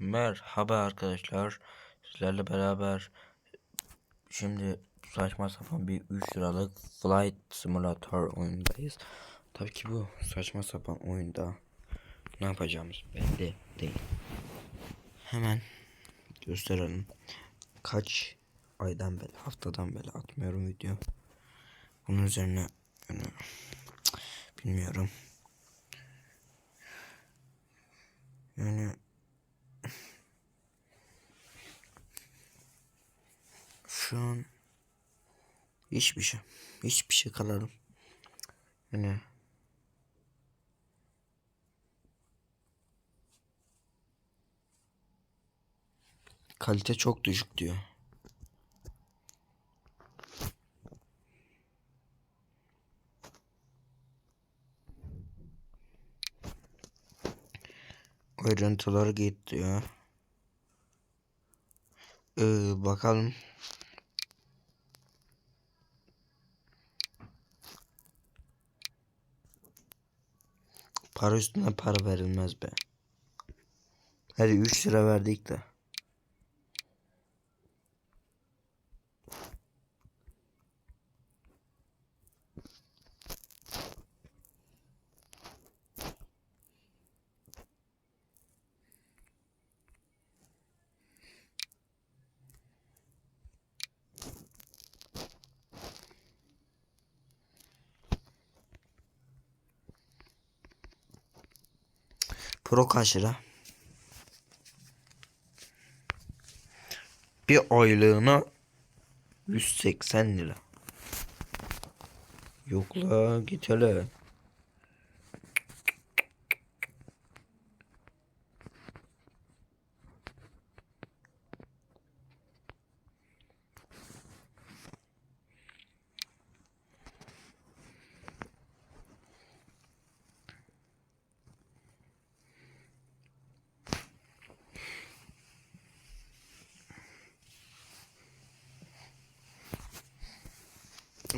Merhaba arkadaşlar. Sizlerle beraber şimdi saçma sapan bir 3 liralık Flight Simulator oyundayız. Tabii ki bu saçma sapan oyunda ne yapacağımız belli değil. Hemen gösterelim. Kaç aydan beri, haftadan beri atmıyorum video. Bunun üzerine yani, bilmiyorum. Yani Şu an hiçbir şey. Hiçbir şey kararım. Yani kalite çok düşük diyor. Ayrıntıları git diyor. Ee, bakalım. Para üstüne para verilmez be. Hadi 3 lira verdik de. Pro kaç? Bir aylığına 180 lira. Yok la git hele.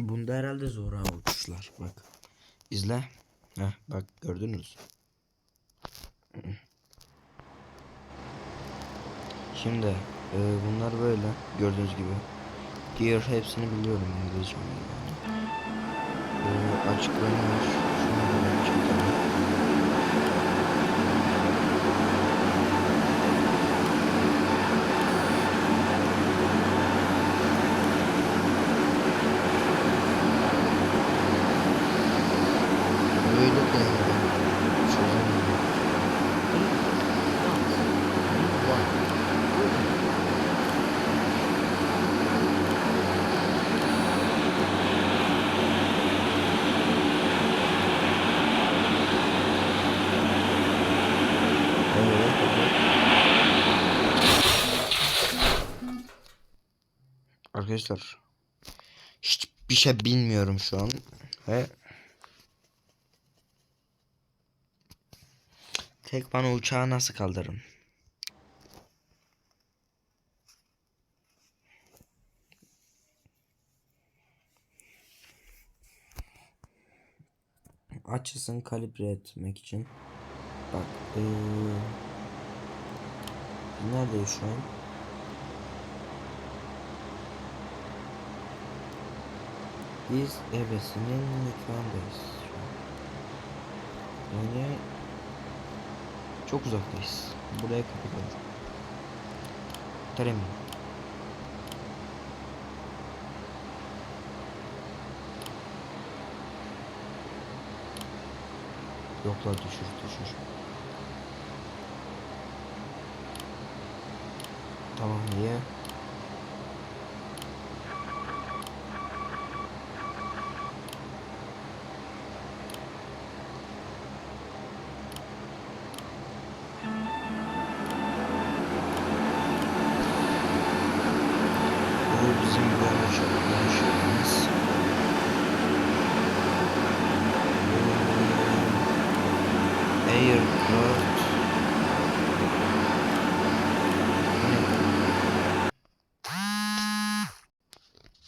Bunda herhalde zor ha uçuşlar. Bak. İzle. Heh, bak gördünüz. Şimdi e, bunlar böyle gördüğünüz gibi. Diğer hepsini biliyorum İngilizce. Yani. E, açıklanıyor. Şunu da. Böyle de çözemiyorum. Arkadaşlar hiçbir şey bilmiyorum şu an ve tek bana uçağı nasıl kaldırırım? Açısını kalibre etmek için bak ee, biz neredeyiz şu an? Biz ebesinin nikahındayız. Yani çok uzaktayız. Buraya kapatalım. Terem. Yok la düşür düşür. Tamam niye? Bu bizim yanlışımız. Aircraft